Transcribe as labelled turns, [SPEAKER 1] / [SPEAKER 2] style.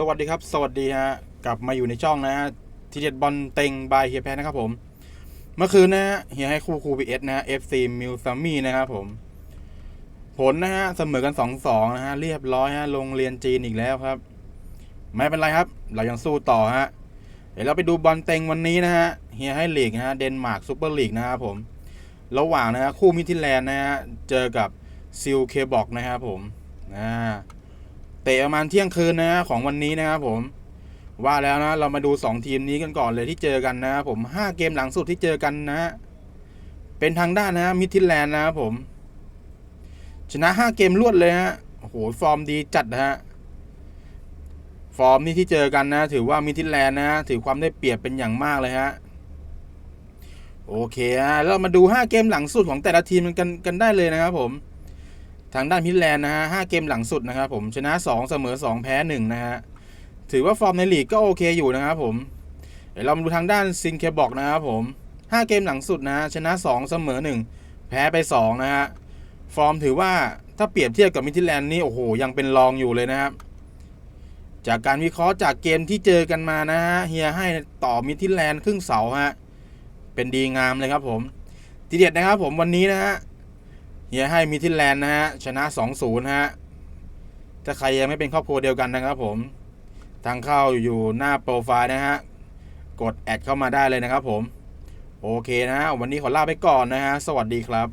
[SPEAKER 1] สวัสดีครับ สวัสดีฮะ กลับมาอยู่ในช่องนะฮะ ทีเด็ดบอลเต็งบายเฮียแพนนะครับผม เมื่อคืนนะฮะ เฮียให้คู่คูบีเอสนะฮะ FC มิวซามี่นะครับผม ผลนะฮะ เสมอกัน2-2นะฮะ เรียบร้อยฮะ โรงเรียนจีนอีกแล้วครับ ไม่เป็นไรครับ เรายังสู้ต่อฮะ เดี๋ยวเราไปดูบอลเต็งวันนี้นะฮะ เฮียให้ลีกนะฮะ เดนมาร์กซูเปอร์ลีกนะครับผม ระหว่างนะฮะ คู่มิทิแลนด์นะฮะ เจอกับซิลเคบอกนะครับผม อ่า เตะประมาณเที่ยงคืนนะฮะของวันนี้นะครับผมว่าแล้วนะเรามาดู 2 ทีมนี้กันก่อนเลยที่เจอกันนะครับผม 5 เกมหลังสุดที่เจอกันนะฮะเป็นทางด้านนะมิทิลแลนด์นะครับผม ชนะ 5 เกมรวดเลยฮะโอ้โหฟอร์มดีจัดนะฮะฟอร์มนี่ที่เจอกันนะ ถือว่ามิทิลแลนด์นะฮะถือความได้เปรียบเป็นอย่างมากเลยฮะโอเคฮะเรามาดู 5 เกมหลังสุดของแต่ละทีมกันกันได้เลยนะครับผม ทางด้านพิทแลนด์นะฮะห้าเกมหลังสุดนะครับผมชนะ 2 เสมอ 2 แพ้ 1 นะฮะ ถือว่าฟอร์มในลีกก็โอเคอยู่นะครับผมเดี๋ยวเรามาดูทางด้านซินเคบอกนะครับผม 5 เกมหลังสุดนะฮะชนะ 2 เสมอ 1 แพ้ไป 2 นะฮะ ฟอร์มถือว่าถ้าเปรียบเทียบกับมิทิแลนด์นี่โอ้โหยังเป็นรองอยู่เลยนะครับ จากการวิเคราะห์จากเกมที่เจอกันมานะฮะเฮียให้ต่อมิทิแลนด์ครึ่งเสาฮะเป็นดีงามเลยครับผมทีเด็ดนะครับผมวันนี้นะฮะ เฮียให้มิทิแลนด์นะฮะ ชนะ 2-0 ฮะ ถ้าใครยังไม่เป็นครอบครัวเดียวกันนะครับผม ทางเข้าอยู่หน้าโปรไฟล์นะฮะ กดแอดเข้ามาได้เลยนะครับผม โอเคนะฮะ วันนี้ขอลาไปก่อนนะฮะ สวัสดีครับ